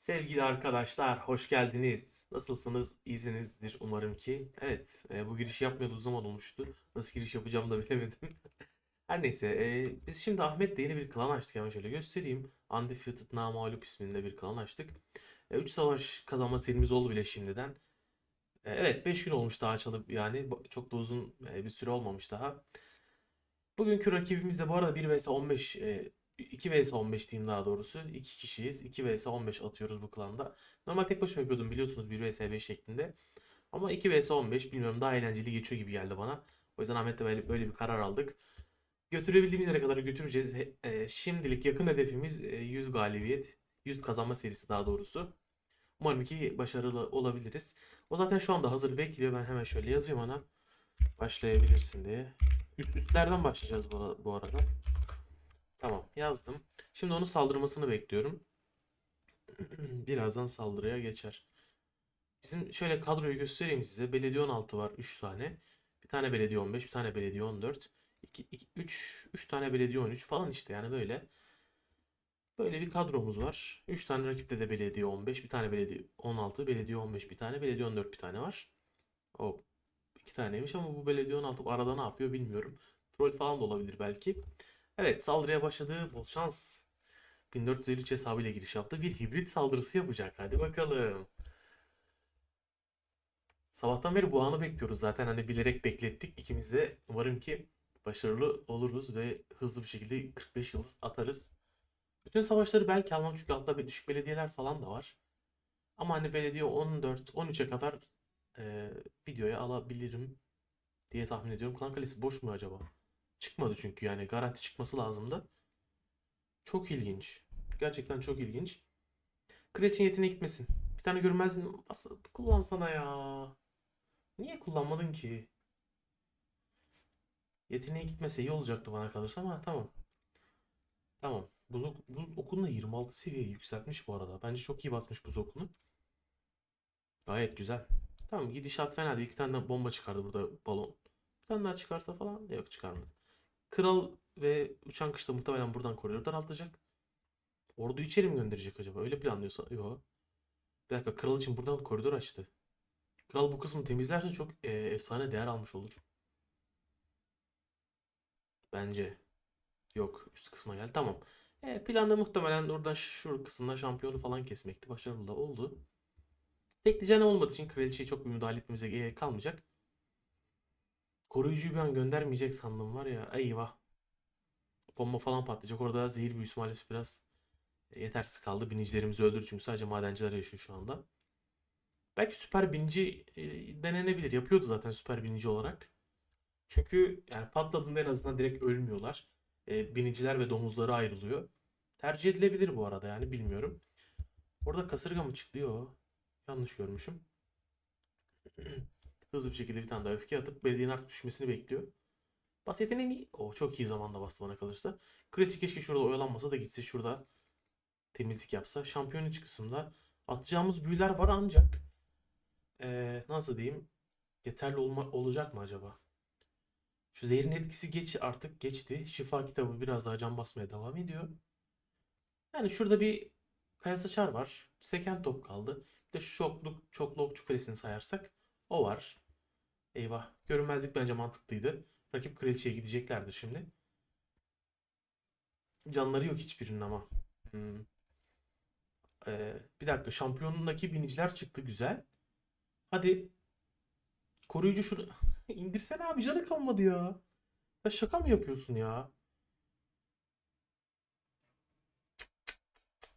Sevgili arkadaşlar, hoş geldiniz. Nasılsınız? İyisinizdir umarım ki. Evet, e, bu giriş uzun zaman olmuştu. Nasıl giriş yapacağımı da bilemedim. Her neyse, e, biz şimdi Ahmet'le yeni bir klan açtık. Hemen şöyle göstereyim. Undefeated Namağlup isminde bir klan açtık. 3 savaş kazanma serimiz oldu bile şimdiden. E, evet, 5 gün olmuş daha açalı yani. Çok da uzun e, bir süre olmamış daha. Bugünkü rakibimiz de bu arada 1 vs 15 e, 2 vs 15 diyeyim daha doğrusu. 2 kişiyiz. 2 vs 15 atıyoruz bu klanda. Normal tek başıma yapıyordum biliyorsunuz 1 vs 5 şeklinde. Ama 2 vs 15 bilmiyorum daha eğlenceli geçiyor gibi geldi bana. O yüzden Ahmet'le böyle, böyle bir karar aldık. Götürebildiğimiz yere kadar götüreceğiz. E, şimdilik yakın hedefimiz e, 100 galibiyet. 100 kazanma serisi daha doğrusu. Umarım ki başarılı olabiliriz. O zaten şu anda hazır bekliyor. Ben hemen şöyle yazayım ona. Başlayabilirsin diye. Üst, üstlerden başlayacağız bu arada. Tamam yazdım. Şimdi onun saldırmasını bekliyorum. Birazdan saldırıya geçer. Bizim şöyle kadroyu göstereyim size. Belediye 16 var 3 tane. Bir tane belediye 15, bir tane belediye 14. 2, 3, 3 tane belediye 13 falan işte yani böyle. Böyle bir kadromuz var. 3 tane rakipte de belediye 15, bir tane belediye 16, belediye 15 bir tane, belediye 14 bir tane var. O iki taneymiş ama bu belediye 16 bu arada ne yapıyor bilmiyorum. Troll falan da olabilir belki. Evet saldırıya başladı. Bol şans. 1453 hesabıyla giriş yaptı. Bir hibrit saldırısı yapacak. Hadi bakalım. Sabahtan beri bu anı bekliyoruz zaten. Hani bilerek beklettik. İkimiz de umarım ki başarılı oluruz ve hızlı bir şekilde 45 yıldız atarız. Bütün savaşları belki almam çünkü altta bir düşük belediyeler falan da var. Ama hani belediye 14-13'e kadar e, videoya alabilirim diye tahmin ediyorum. Klan Kalesi boş mu acaba? Çıkmadı çünkü yani garanti çıkması lazımdı. Çok ilginç. Gerçekten çok ilginç. Kraliçenin yeteneğe gitmesin. Bir tane görmezsin. Nasıl kullansana ya. Niye kullanmadın ki? Yeteneğe gitmese iyi olacaktı bana kalırsa ama tamam. Tamam. Buz, buz okulunu 26 seviyeye yükseltmiş bu arada. Bence çok iyi basmış buz okulunu. Gayet güzel. Tamam gidişat fena değil. İki tane bomba çıkardı burada balon. Bir tane daha çıkarsa falan. Yok çıkarmadı. Kral ve uçan kış da muhtemelen buradan koridor daraltacak. Orduyu içeri mi gönderecek acaba? Öyle planlıyorsa. Yok. Bir dakika kral için buradan koridor açtı. Kral bu kısmı temizlerse çok e, efsane değer almış olur. Bence. Yok üst kısma gel. Tamam. E, planda muhtemelen oradan şu kısımda şampiyonu falan kesmekti. Başarılı da oldu. Tekleyeceğine olmadığı için kraliçeyi çok bir müdahale etmemize kalmayacak. Koruyucuyu bir an göndermeyecek sandım var ya. Eyvah. Bomba falan patlayacak. Orada zehir büyüsü maalesef biraz yetersiz kaldı. Binicilerimizi öldür çünkü sadece madenciler yaşıyor şu anda. Belki süper binici e, denenebilir. Yapıyordu zaten süper binici olarak. Çünkü yani patladığında en azından direkt ölmüyorlar. E, biniciler ve domuzları ayrılıyor. Tercih edilebilir bu arada yani bilmiyorum. Orada kasırga mı çıktı? Yok. Yanlış görmüşüm. Hızlı bir şekilde bir tane daha öfke atıp belediyenin artık düşmesini bekliyor. Bas yeteneğini... O çok iyi zamanda bastı bana kalırsa. Kraliçe keşke şurada oyalanmasa da gitse şurada temizlik yapsa. Şampiyon iç kısımda atacağımız büyüler var ancak ee, nasıl diyeyim yeterli olma, olacak mı acaba? Şu zehrin etkisi geç artık geçti. Şifa kitabı biraz daha can basmaya devam ediyor. Yani şurada bir kaya saçar var. Seken top kaldı. Bir de şu çokluk, çoklu okçu sayarsak o var. Eyvah. Görünmezlik bence mantıklıydı. Rakip kraliçeye gideceklerdir şimdi. Canları yok hiçbirinin ama. Hmm. Ee, bir dakika. Şampiyonundaki biniciler çıktı güzel. Hadi. Koruyucu şunu. İndirsene abi canı kalmadı ya. Sen şaka mı yapıyorsun ya?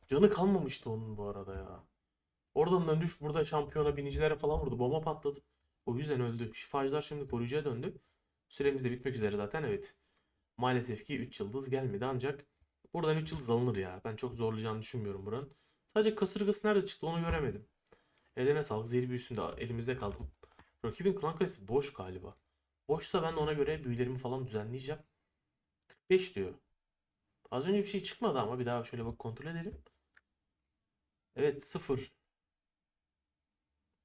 Canı kalmamıştı onun bu arada ya. Oradan döndü burada şampiyona binicilere falan vurdu. Bomba patladı. O yüzden öldü. Şifacılar şimdi koruyucuya döndü. Süremiz de bitmek üzere zaten evet. Maalesef ki 3 yıldız gelmedi ancak buradan 3 yıldız alınır ya. Ben çok zorlayacağını düşünmüyorum buranın. Sadece kasırgası nerede çıktı onu göremedim. Eline sağlık. Zehir büyüsünde elimizde kaldım. Rakibin klan kalesi boş galiba. Boşsa ben de ona göre büyülerimi falan düzenleyeceğim. 45 diyor. Az önce bir şey çıkmadı ama bir daha şöyle bak kontrol edelim. Evet 0.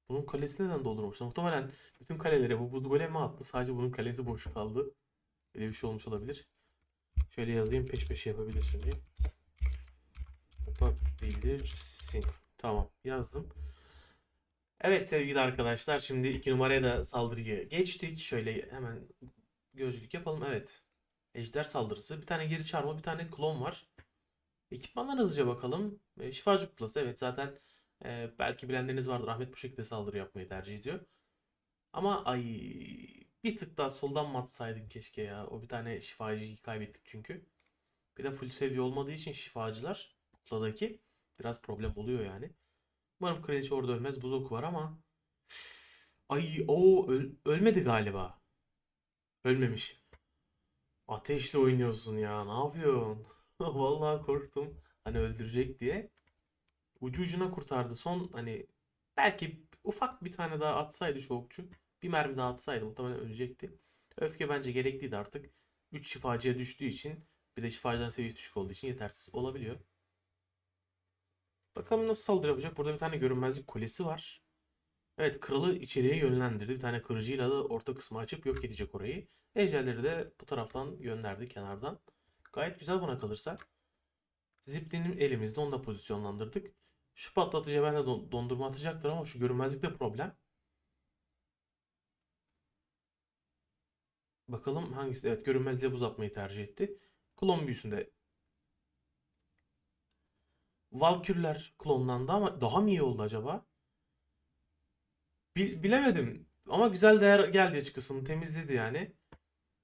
Bunun kalesi neden doldurmuş? Muhtemelen bütün kalelere bu buz golemi attı. Sadece bunun kalesi boş kaldı. Öyle bir şey olmuş olabilir. Şöyle yazayım peş peşe yapabilirsin diye. Yapabilirsin. Tamam yazdım. Evet sevgili arkadaşlar şimdi iki numaraya da saldırıya geçtik. Şöyle hemen gözlük yapalım. Evet. Ejder saldırısı. Bir tane geri çağırma bir tane klon var. Ekipmandan hızlıca bakalım. E, şifacı kuklası evet zaten e, belki bilenleriniz vardır. Ahmet bu şekilde saldırı yapmayı tercih ediyor. Ama ay bir tık daha soldan mı atsaydın keşke ya. O bir tane şifacıyı kaybettik çünkü. Bir de full seviye olmadığı için şifacılar kukladaki biraz problem oluyor yani. Umarım kraliçe orada ölmez. Buz var ama ay o öl- ölmedi galiba. Ölmemiş. Ateşle oynuyorsun ya. Ne yapıyorsun? Vallahi korktum. Hani öldürecek diye. Ucu ucuna kurtardı. Son hani belki ufak bir tane daha atsaydı şu okçu. Bir mermi daha atsaydı muhtemelen ölecekti. Öfke bence gerekliydi artık. 3 şifacıya düştüğü için bir de şifacıların seviyesi düşük olduğu için yetersiz olabiliyor. Bakalım nasıl saldırı yapacak. Burada bir tane görünmezlik kulesi var. Evet kralı içeriye yönlendirdi. Bir tane kırıcıyla da orta kısmı açıp yok edecek orayı. Ejderleri de bu taraftan gönderdi kenardan. Gayet güzel bana kalırsa. Ziplin'in elimizde onu da pozisyonlandırdık. Şu patlatıcıya ben de don- dondurma atacaktır ama şu görünmezlikte problem. Bakalım hangisi? Evet görünmezliğe buz atmayı tercih etti. Klon büyüsünde Valkürler klonlandı ama daha mı iyi oldu acaba? Bil- bilemedim. Ama güzel değer geldi açıkçası. Temizledi yani.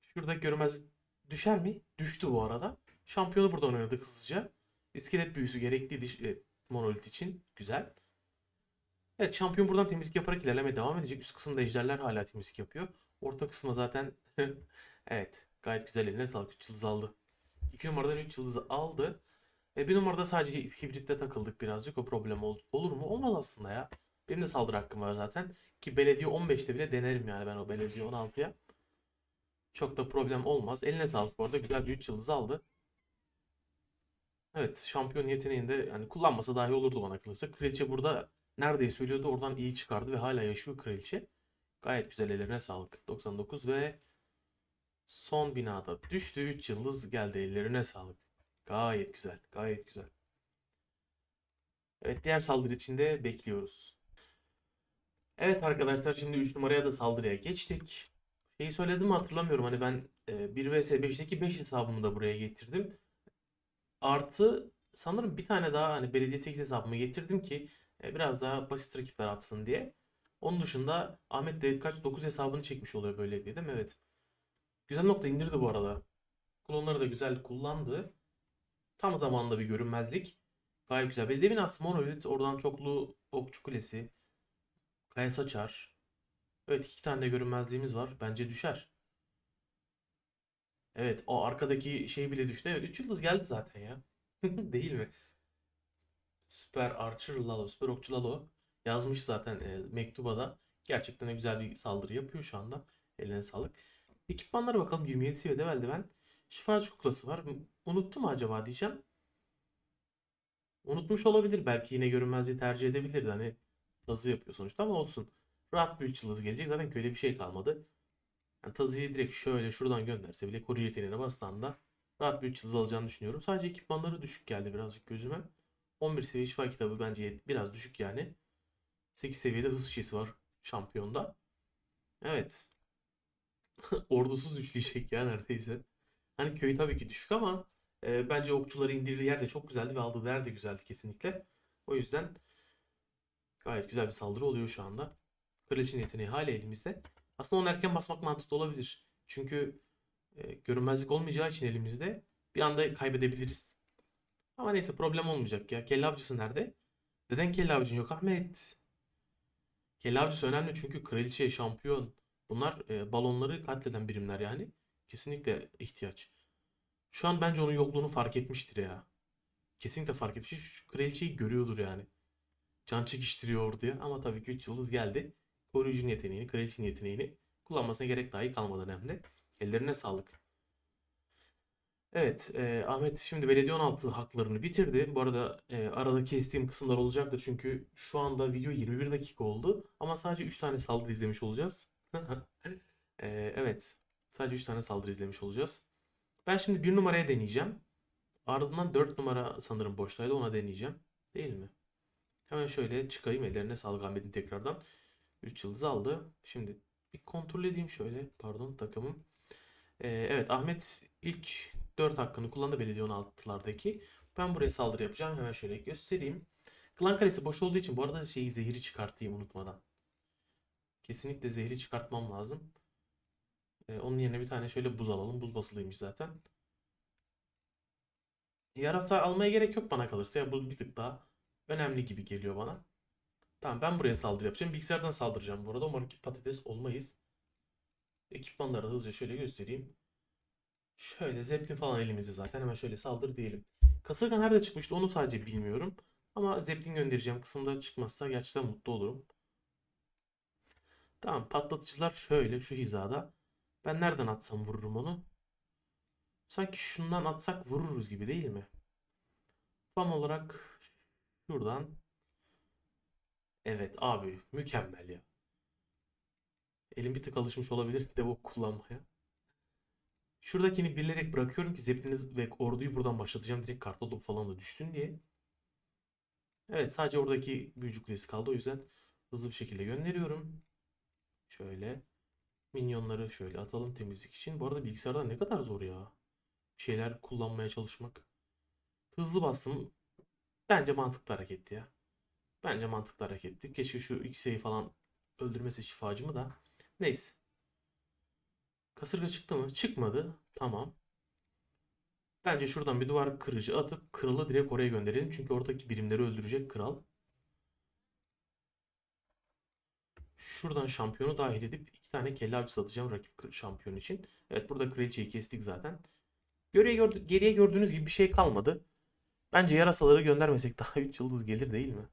Şuradaki görünmez düşer mi? Düştü bu arada. Şampiyonu buradan oynadık hızlıca. İskelet büyüsü gerekliydi Monolith için. Güzel. Evet şampiyon buradan temizlik yaparak ilerlemeye devam edecek. Üst kısımda ejderler hala temizlik yapıyor. Orta kısmı zaten evet gayet güzel eline sağlık. 3 yıldız aldı. 2 numaradan 3 yıldızı aldı. E, bir numarada sadece hi- hibritte takıldık birazcık. O problem ol- olur mu? Olmaz aslında ya. Benim de saldırı hakkım var zaten. Ki belediye 15'te bile denerim yani ben o belediye 16'ya. Çok da problem olmaz. Eline sağlık bu arada. Güzel bir 3 yıldız aldı. Evet şampiyon yeteneğinde yani kullanmasa dahi olurdu bana kalırsa. Kraliçe burada neredeyse ölüyordu. Oradan iyi çıkardı ve hala yaşıyor kraliçe. Gayet güzel ellerine sağlık. 99 ve son binada düştü. 3 yıldız geldi ellerine sağlık. Gayet güzel. Gayet güzel. Evet diğer saldırı için de bekliyoruz. Evet arkadaşlar şimdi 3 numaraya da saldırıya geçtik. Şeyi söyledim mi hatırlamıyorum. Hani ben e, 1 vs 5'teki 5 hesabımı da buraya getirdim. Artı sanırım bir tane daha hani belediye 8 hesabımı getirdim ki e, biraz daha basit rakipler atsın diye. Onun dışında Ahmet de kaç 9 hesabını çekmiş oluyor böyle diye değil mi? Evet. Güzel nokta indirdi bu arada. Klonları da güzel kullandı. Tam zamanında bir görünmezlik. Gayet güzel. Belediye binası Monolith. Oradan çoklu okçu kulesi. Kaya saçar. Evet iki tane de görünmezliğimiz var. Bence düşer. Evet o arkadaki şey bile düştü. Evet 3 yıldız geldi zaten ya. Değil mi? Süper Archer Lalo, Süper Okçu Lalo yazmış zaten e, mektuba da. Gerçekten de güzel bir saldırı yapıyor şu anda. Eline sağlık. Ekipmanlara bakalım. 27 seviyede eldiven. Şifacı kuklası var. Unuttu mu acaba diyeceğim. Unutmuş olabilir. Belki yine görünmezliği tercih edebilirdi. Hani tazı yapıyor sonuçta ama olsun. Rahat bir 3 yıldız gelecek. Zaten köyde bir şey kalmadı. Yani tazıyı direkt şöyle şuradan gönderse bile koruyucu yeteneğine bastığında rahat bir 3 yıldız alacağını düşünüyorum. Sadece ekipmanları düşük geldi birazcık gözüme. 11 seviye şifa kitabı bence biraz düşük yani. 8 seviyede hız şişesi var şampiyonda. Evet. Ordusuz üçleyecek ya neredeyse. Hani köy tabii ki düşük ama e, bence okçuları indirdiği yer de çok güzeldi ve aldığı değer de güzeldi kesinlikle. O yüzden gayet güzel bir saldırı oluyor şu anda. Kraliçenin yeteneği hala elimizde. Aslında onu erken basmak mantıklı olabilir. Çünkü e, görünmezlik olmayacağı için elimizde bir anda kaybedebiliriz. Ama neyse problem olmayacak ya. Kelle avcısı nerede? Neden kelle avcın yok Ahmet? Kelle avcısı önemli çünkü kraliçe, şampiyon bunlar e, balonları katleden birimler yani. Kesinlikle ihtiyaç. Şu an bence onun yokluğunu fark etmiştir ya. Kesinlikle fark etmiş. Şu kraliçeyi görüyordur yani. Can çekiştiriyor orduya ama tabii ki 3 yıldız geldi. Koruyucunun yeteneğini, kraliçenin yeteneğini kullanmasına gerek dahi kalmadan hem de. Ellerine sağlık. Evet, e, Ahmet şimdi belediye 16 haklarını bitirdi. Bu arada e, arada kestiğim kısımlar olacaktır çünkü şu anda video 21 dakika oldu ama sadece 3 tane saldırı izlemiş olacağız. E, evet, sadece 3 tane saldırı izlemiş olacağız. Ben şimdi 1 numaraya deneyeceğim. Ardından 4 numara sanırım boştaydı ona deneyeceğim. Değil mi? Hemen şöyle çıkayım. Ellerine sağlık Ahmet'in tekrardan. 3 yıldız aldı. Şimdi bir kontrol edeyim şöyle. Pardon takımım. Ee, evet Ahmet ilk 4 hakkını kullandı belediye 16'lardaki. Ben buraya saldırı yapacağım. Hemen şöyle göstereyim. Klan kalesi boş olduğu için bu arada şeyi zehiri çıkartayım unutmadan. Kesinlikle zehri çıkartmam lazım. Ee, onun yerine bir tane şöyle buz alalım. Buz basılıymış zaten. Yarasa almaya gerek yok bana kalırsa. Ya buz bir tık daha önemli gibi geliyor bana. Tamam ben buraya saldırı yapacağım. Bilgisayardan saldıracağım bu arada. Umarım ki patates olmayız. Ekipmanları hızlıca şöyle göstereyim. Şöyle Zeppelin falan elimizde zaten. Hemen şöyle saldır diyelim. Kasırga nerede çıkmıştı onu sadece bilmiyorum. Ama Zeppelin göndereceğim kısımda çıkmazsa gerçekten mutlu olurum. Tamam patlatıcılar şöyle şu hizada. Ben nereden atsam vururum onu. Sanki şundan atsak vururuz gibi değil mi? Tam olarak şuradan. Evet abi mükemmel ya. Elim bir tık alışmış olabilir Devok kullanmaya. Şuradakini bilerek bırakıyorum ki Zeppelin'i ve orduyu buradan başlatacağım. Direkt kartopu falan da düşsün diye. Evet sadece oradaki büyücü kulesi kaldı. O yüzden hızlı bir şekilde gönderiyorum. Şöyle. Minyonları şöyle atalım temizlik için. Bu arada bilgisayarda ne kadar zor ya. Şeyler kullanmaya çalışmak. Hızlı bastım. Bence mantıklı hareketti ya. Bence mantıklı hareketti. Keşke şu X'yi falan öldürmesi şifacımı da. Neyse. Kasırga çıktı mı? Çıkmadı. Tamam. Bence şuradan bir duvar kırıcı atıp kralı direkt oraya gönderelim. Çünkü oradaki birimleri öldürecek kral. Şuradan şampiyonu dahil edip iki tane kelle avcısı atacağım rakip şampiyon için. Evet burada kraliçeyi kestik zaten. Geriye, gördü geriye gördüğünüz gibi bir şey kalmadı. Bence yarasaları göndermesek daha 3 yıldız gelir değil mi?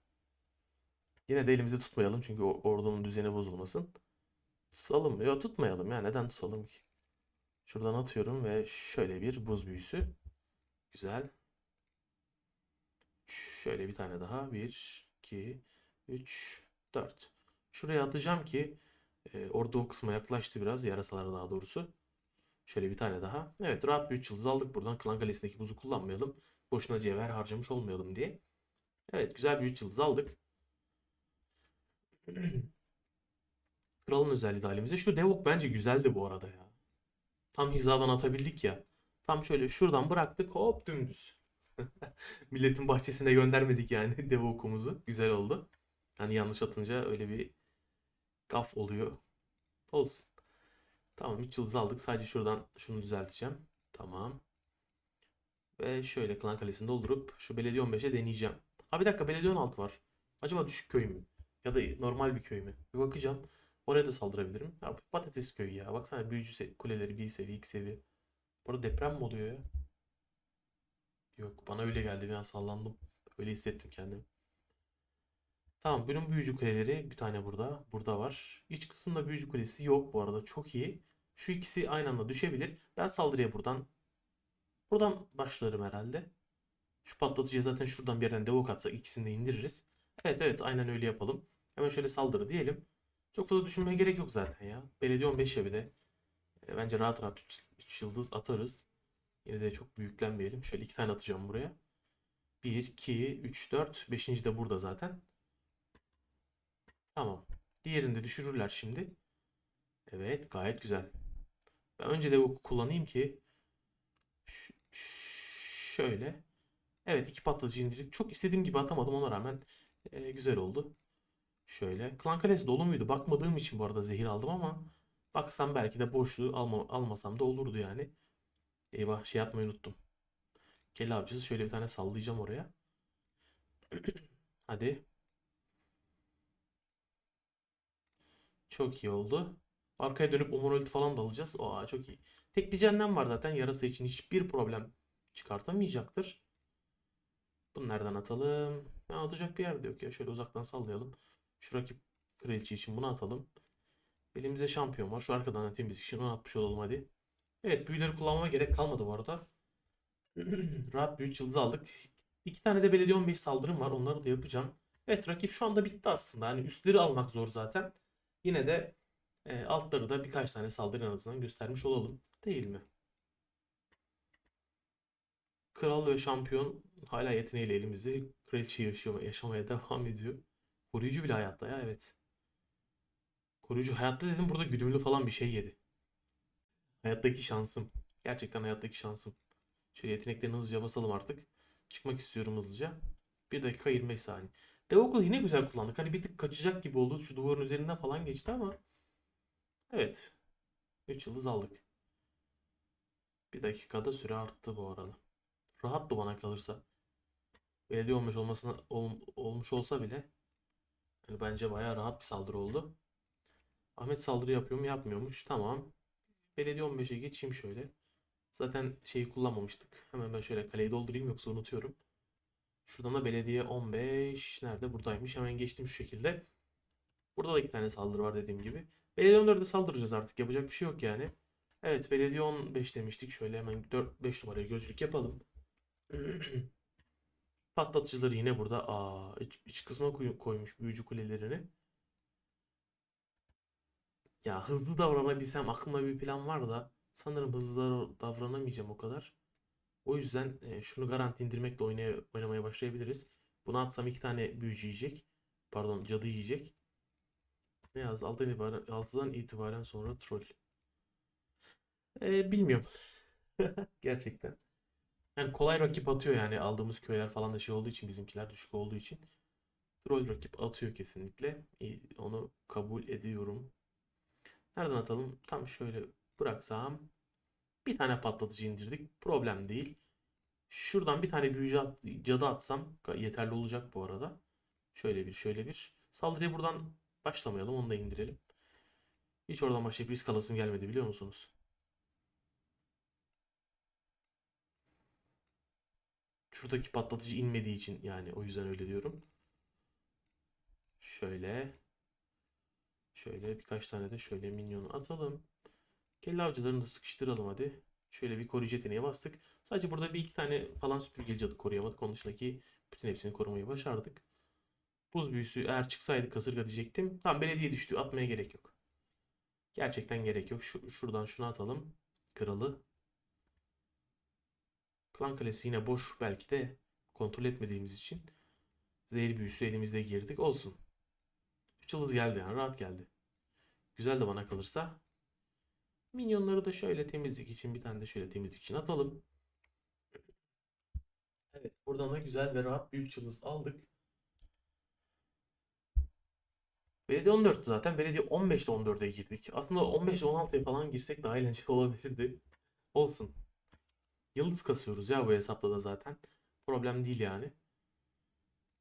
Yine de elimizde tutmayalım çünkü ordunun düzeni bozulmasın. Tutalım mı? Yok tutmayalım ya. Neden tutalım ki? Şuradan atıyorum ve şöyle bir buz büyüsü. Güzel. Şöyle bir tane daha. 1, 2, 3, 4. Şuraya atacağım ki e, orada o kısma yaklaştı biraz. Yarasalara daha doğrusu. Şöyle bir tane daha. Evet rahat bir 3 yıldız aldık buradan. Klan Kalesi'ndeki buzu kullanmayalım. Boşuna cevher harcamış olmayalım diye. Evet güzel bir 3 yıldız aldık. Kralın özelliği halimize. Şu Devok bence güzeldi bu arada ya. Tam hizadan atabildik ya. Tam şöyle şuradan bıraktık hop dümdüz. Milletin bahçesine göndermedik yani Devok'umuzu. Güzel oldu. Hani yanlış atınca öyle bir gaf oluyor. Olsun. Tamam 3 yıldız aldık. Sadece şuradan şunu düzelteceğim. Tamam. Ve şöyle klan kalesini doldurup şu belediye 15'e deneyeceğim. Ha bir dakika belediye 16 var. Acaba düşük köy mü? Ya da normal bir köy mü? Bir bakacağım. Oraya da saldırabilirim. Ya patates köyü ya. Baksana büyücü kuleleri bir seviye, iki seviye. Burada deprem mi oluyor ya? Yok bana öyle geldi. Bir an sallandım. Öyle hissettim kendimi. Tamam bunun büyücü kuleleri bir tane burada. Burada var. İç kısımda büyücü kulesi yok bu arada. Çok iyi. Şu ikisi aynı anda düşebilir. Ben saldırıya buradan buradan başlarım herhalde. Şu patlatıcıya zaten şuradan bir yerden devok atsak ikisini de indiririz. Evet evet aynen öyle yapalım. Hemen şöyle saldırı diyelim. Çok fazla düşünmeye gerek yok zaten ya. Belediye 15 ya bir de. E, bence rahat rahat 3 yıldız atarız. Yine de çok büyüklenmeyelim. Şöyle iki tane atacağım buraya. 1, 2, 3, 4. 5. de burada zaten. Tamam. Diğerini de düşürürler şimdi. Evet gayet güzel. Ben önce de bu kullanayım ki Ş şöyle. Evet iki patlatıcı indirdik. Çok istediğim gibi atamadım ona rağmen e, güzel oldu. Şöyle. Klan Kalesi dolu muydu? Bakmadığım için bu arada zehir aldım ama baksam belki de boşluğu alma, almasam da olurdu yani. Eyvah şey yapmayı unuttum. Kelle avcısı şöyle bir tane sallayacağım oraya. Hadi. Çok iyi oldu. Arkaya dönüp o falan da alacağız. Aa çok iyi. Tekleyeceğinden var zaten. Yarasa için hiçbir problem çıkartamayacaktır. Bunlardan atalım. Ya atacak bir yerde yok ya. Şöyle uzaktan sallayalım. Şu rakip kraliçe için bunu atalım. Elimizde şampiyon var. Şu arkadan da için onu atmış olalım hadi. Evet büyüleri kullanmama gerek kalmadı bu arada. Rahat 3 yıldız aldık. İki tane de belediye 15 saldırım var. Onları da yapacağım. Evet rakip şu anda bitti aslında. Hani üstleri almak zor zaten. Yine de e, altları da birkaç tane saldırı en azından göstermiş olalım. Değil mi? Kral ve şampiyon hala yeteneğiyle elimizde. Kraliçe yaşıyor, yaşamaya devam ediyor. Koruyucu bile hayatta ya evet. Koruyucu hayatta dedim burada güdümlü falan bir şey yedi. Hayattaki şansım. Gerçekten hayattaki şansım. Şöyle yeteneklerini hızlıca basalım artık. Çıkmak istiyorum hızlıca. 1 dakika 25 saniye. Dev okulu yine güzel kullandık. Hani bir tık kaçacak gibi oldu. Şu duvarın üzerinden falan geçti ama. Evet. 3 yıldız aldık. Bir dakikada süre arttı bu arada. Rahattı bana kalırsa. Belediye olmuş olmasına ol- olmuş olsa bile yani bence bayağı rahat bir saldırı oldu. Ahmet saldırı yapıyor mu? Yapmıyormuş. Tamam. Belediye 15'e geçeyim şöyle. Zaten şeyi kullanmamıştık. Hemen ben şöyle kaleyi doldurayım yoksa unutuyorum. Şuradan da belediye 15 nerede? Buradaymış. Hemen geçtim şu şekilde. Burada da iki tane saldırı var dediğim gibi. Belediye 14'e saldıracağız artık. Yapacak bir şey yok yani. Evet belediye 15 demiştik. Şöyle hemen 4 5 numaraya gözlük yapalım. Patlatıcıları yine burada. Aa, iç, iç kısma koy- koymuş büyücü kulelerini. Ya hızlı davranabilsem aklımda bir plan var da sanırım hızlı davra- davranamayacağım o kadar. O yüzden e, şunu garanti indirmekle oynaya, oynamaya başlayabiliriz. Bunu atsam iki tane büyücü yiyecek. Pardon cadı yiyecek. Ne yaz? 6'dan itibaren, 6'dan itibaren sonra troll. E, bilmiyorum. Gerçekten. Yani kolay rakip atıyor yani aldığımız köyler falan da şey olduğu için bizimkiler düşük olduğu için. Troll rakip atıyor kesinlikle. İyi, Onu kabul ediyorum. Nereden atalım? Tam şöyle bıraksam. Bir tane patlatıcı indirdik. Problem değil. Şuradan bir tane büyücü at- cadı atsam yeterli olacak bu arada. Şöyle bir şöyle bir. Saldırıya buradan başlamayalım. Onu da indirelim. Hiç oradan başlayıp risk alasım gelmedi biliyor musunuz? Şuradaki patlatıcı inmediği için yani o yüzden öyle diyorum. Şöyle. Şöyle birkaç tane de şöyle minyonu atalım. Kelle avcılarını da sıkıştıralım hadi. Şöyle bir koruyucu yeteneğe bastık. Sadece burada bir iki tane falan süpürgeli cadı koruyamadık. Onun dışındaki bütün hepsini korumayı başardık. Buz büyüsü eğer çıksaydı kasırga diyecektim. Tam belediye düştü. Atmaya gerek yok. Gerçekten gerek yok. Şu, şuradan şunu atalım. Kralı. Klan kalesi yine boş belki de kontrol etmediğimiz için. Zehir büyüsü elimizde girdik. Olsun. 3 yıldız geldi yani rahat geldi. Güzel de bana kalırsa. Minyonları da şöyle temizlik için bir tane de şöyle temizlik için atalım. Evet buradan da güzel ve rahat bir 3 yıldız aldık. Belediye 14'tü zaten. Belediye 15'te 14'e girdik. Aslında 15'te 16'ya falan girsek daha eğlenceli olabilirdi. Olsun. Yıldız kasıyoruz ya bu hesapta da zaten. Problem değil yani.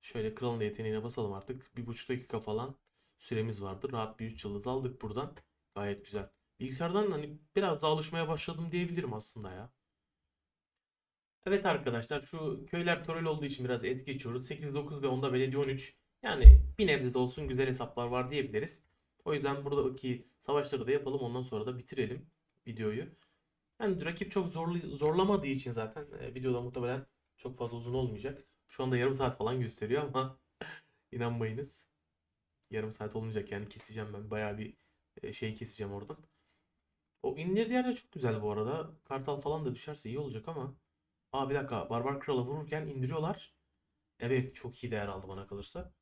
Şöyle kralın yeteneğine basalım artık. Bir buçuk dakika falan süremiz vardı. Rahat bir 3 yıldız aldık buradan. Gayet güzel. Bilgisayardan hani biraz daha alışmaya başladım diyebilirim aslında ya. Evet arkadaşlar şu köyler troll olduğu için biraz es geçiyoruz. 8, 9 ve 10'da belediye 13. Yani bir nebze de olsun güzel hesaplar var diyebiliriz. O yüzden buradaki savaşları da yapalım. Ondan sonra da bitirelim videoyu. Yani rakip çok zorlu, zorlamadığı için zaten e, videoda muhtemelen çok fazla uzun olmayacak. Şu anda yarım saat falan gösteriyor ama inanmayınız. Yarım saat olmayacak yani keseceğim ben. Bayağı bir e, şey keseceğim oradan. O indirdiği yer de çok güzel bu arada. Kartal falan da düşerse iyi olacak ama. Aa bir dakika. Barbar Kral'a vururken indiriyorlar. Evet çok iyi değer aldı bana kalırsa.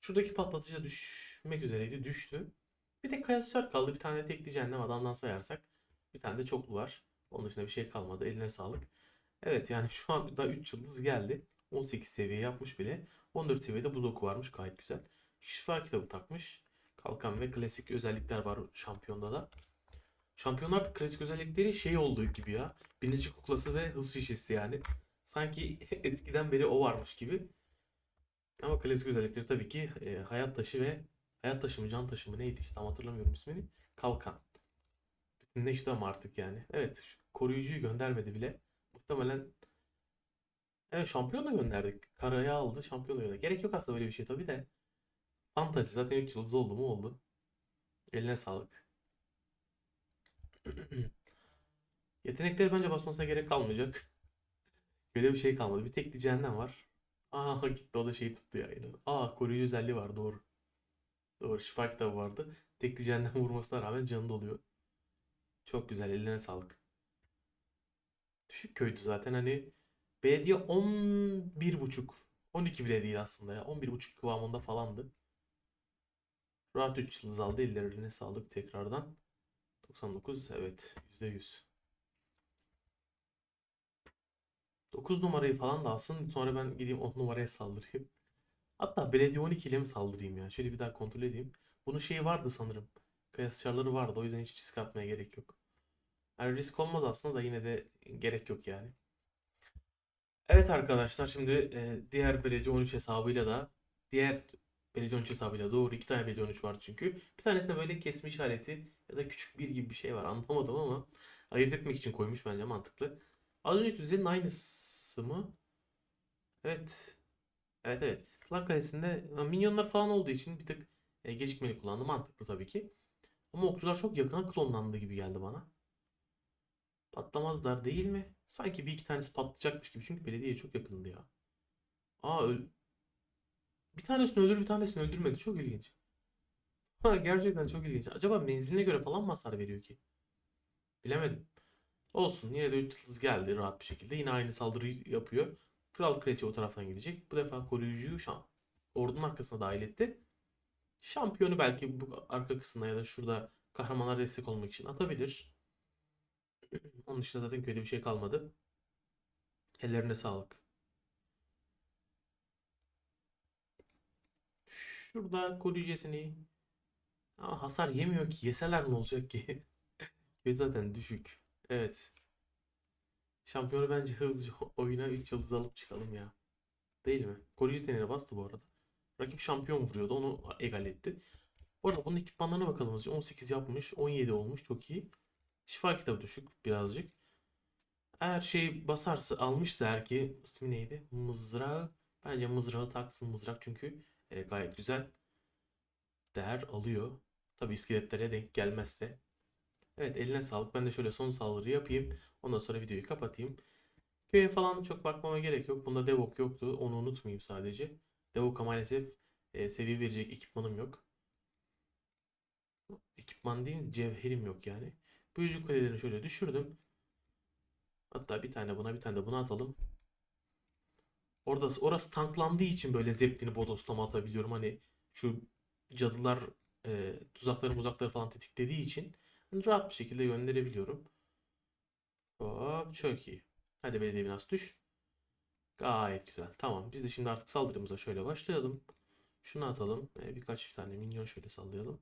Şuradaki patlatıcı düşmek üzereydi. Düştü. Bir de Kayasçar kaldı. Bir tane de tekli cehennem adamdan sayarsak. Bir tane de çoklu var. Onun dışında bir şey kalmadı. Eline sağlık. Evet yani şu an da 3 yıldız geldi. 18 seviye yapmış bile. 14 seviyede buz oku varmış. Gayet güzel. Şifa kitabı takmış. Kalkan ve klasik özellikler var şampiyonda da. Şampiyonlar klasik özellikleri şey olduğu gibi ya. Birinci kuklası ve hız şişesi yani. Sanki eskiden beri o varmış gibi. Ama klasik özellikleri tabii ki e, hayat taşı ve hayat taşı mı can taşı mı neydi işte tam hatırlamıyorum ismini. Kalkan. Bütünleşti ama artık yani. Evet koruyucuyu göndermedi bile. Muhtemelen evet şampiyon gönderdik. Karaya aldı şampiyon da. Gerek yok aslında böyle bir şey tabii de. Fantazi zaten 3 yıldız oldu mu oldu. Eline sağlık. Yetenekleri bence basmasına gerek kalmayacak. Böyle bir şey kalmadı. Bir tekli cehennem var. Aa gitti o da şeyi tuttu ya yine. Aa koruyucu özelliği var doğru. Doğru şifa kitabı vardı. Tekli cehennem vurmasına rağmen canı doluyor. Çok güzel eline sağlık. Düşük köydü zaten hani belediye 11 buçuk 12 bile değil aslında ya. 11.5 kıvamında falandı. Rahat 3 yıldız aldı. Ellerine sağlık tekrardan. 99 evet %100. 9 numarayı falan da alsın. Sonra ben gideyim 10 numaraya saldırayım. Hatta belediye 12 ile mi saldırayım ya? Şöyle bir daha kontrol edeyim. Bunun şeyi vardı sanırım. Kıyas çarları vardı. O yüzden hiç risk atmaya gerek yok. Yani risk olmaz aslında da yine de gerek yok yani. Evet arkadaşlar şimdi e, diğer belediye 13 hesabıyla da diğer belediye 13 hesabıyla doğru iki tane belediye 13 var çünkü. Bir tanesinde böyle kesme işareti ya da küçük bir gibi bir şey var anlamadım ama ayırt etmek için koymuş bence mantıklı. Az önceki düzenin aynısı mı? Evet. Evet evet. Klan Kalesi'nde minyonlar falan olduğu için bir tık e, gecikmeli kullandı. Mantıklı tabii ki. Ama okçular çok yakına klonlandı gibi geldi bana. Patlamazlar değil mi? Sanki bir iki tanesi patlayacakmış gibi. Çünkü belediye çok yakındı ya. Aa öl... Bir tanesini öldür bir tanesini öldürmedi. Çok ilginç. Ha, gerçekten çok ilginç. Acaba menziline göre falan mı hasar veriyor ki? Bilemedim. Olsun. Yine de 3 yıldız geldi rahat bir şekilde. Yine aynı saldırıyı yapıyor. Kral kraliçe o taraftan gidecek. Bu defa koruyucuyu şam ordunun arkasına dahil etti. Şampiyonu belki bu arka kısmına ya da şurada kahramanlara destek olmak için atabilir. Onun dışında zaten köyde bir şey kalmadı. Ellerine sağlık. Şurada yeteneği. Ama hasar yemiyor ki. Yeseler ne olacak ki? Köy zaten düşük. Evet. Şampiyonu bence hızlıca oyuna 3 yıldız alıp çıkalım ya. Değil mi? Koruyucu yeteneğine bastı bu arada. Rakip şampiyon vuruyordu. Onu egal etti. Bu arada bunun ekipmanlarına bakalım hızlıca. 18 yapmış. 17 olmuş. Çok iyi. Şifa kitabı düşük birazcık. Eğer şey basarsa almışsa eğer ki ismi neydi? Mızrağı. Bence mızrağı taksın mızrak çünkü e, gayet güzel değer alıyor. Tabi iskeletlere denk gelmezse. Evet eline sağlık. Ben de şöyle son saldırı yapayım. Ondan sonra videoyu kapatayım. Köye falan çok bakmama gerek yok. Bunda Devok yoktu. Onu unutmayayım sadece. Devok'a maalesef e, seviye verecek ekipmanım yok. Ekipman değil de cevherim yok yani. Büyücü kulelerini şöyle düşürdüm. Hatta bir tane buna bir tane de buna atalım. Orada orası tanklandığı için böyle Zeppelin'i bodoslama atabiliyorum. Hani şu cadılar e, tuzakları muzakları falan tetiklediği için hani rahat bir şekilde gönderebiliyorum. Hop çok iyi. Hadi belediye binası düş. Gayet güzel. Tamam. Biz de şimdi artık saldırımıza şöyle başlayalım. Şunu atalım. E, birkaç tane minyon şöyle sallayalım.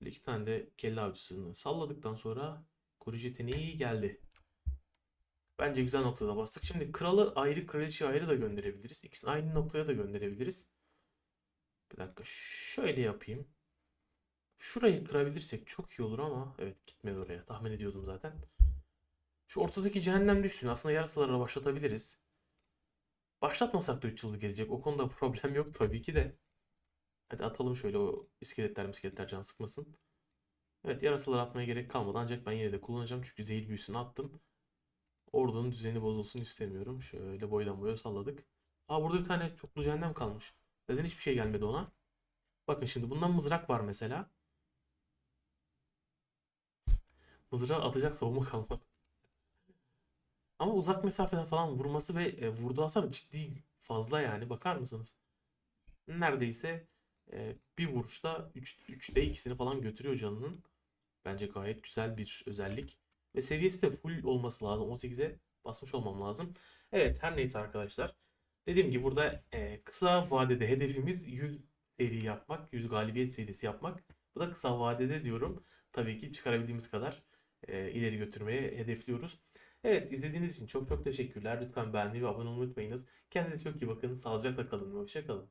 Bir iki tane de kelle avcısını salladıktan sonra koruyucu yeteneği geldi. Bence güzel noktada bastık. Şimdi kralı ayrı, kraliçeyi ayrı da gönderebiliriz. İkisini aynı noktaya da gönderebiliriz. Bir dakika şöyle yapayım. Şurayı kırabilirsek çok iyi olur ama evet gitmedi oraya. Tahmin ediyordum zaten. Şu ortadaki cehennem düşsün. Aslında yarasalara başlatabiliriz. Başlatmasak da 3 yıldız gelecek. O konuda problem yok tabii ki de. Hadi atalım şöyle o iskeletler iskeletler can sıkmasın. Evet yarasalar atmaya gerek kalmadı. Ancak ben yine de kullanacağım. Çünkü zehir büyüsünü attım. Ordunun düzeni bozulsun istemiyorum. Şöyle boydan boya salladık. Aa burada bir tane çoklu cehennem kalmış. Neden hiçbir şey gelmedi ona? Bakın şimdi bundan mızrak var mesela. Mızrağı atacak savunma kalmadı. Ama uzak mesafeden falan vurması ve e, vurduğu hasar ciddi fazla yani. Bakar mısınız? Neredeyse e, bir vuruşta 3, 3'te ikisini falan götürüyor canının. Bence gayet güzel bir özellik. Ve seviyesi de full olması lazım. 18'e basmış olmam lazım. Evet her neyse arkadaşlar. Dediğim gibi burada e, kısa vadede hedefimiz 100 seri yapmak. 100 galibiyet serisi yapmak. Bu da kısa vadede diyorum. Tabii ki çıkarabildiğimiz kadar e, ileri götürmeye hedefliyoruz. Evet izlediğiniz için çok çok teşekkürler. Lütfen beğenmeyi ve abone olmayı unutmayınız. Kendinize çok iyi bakın. Sağlıcakla kalın ve hoşça kalın.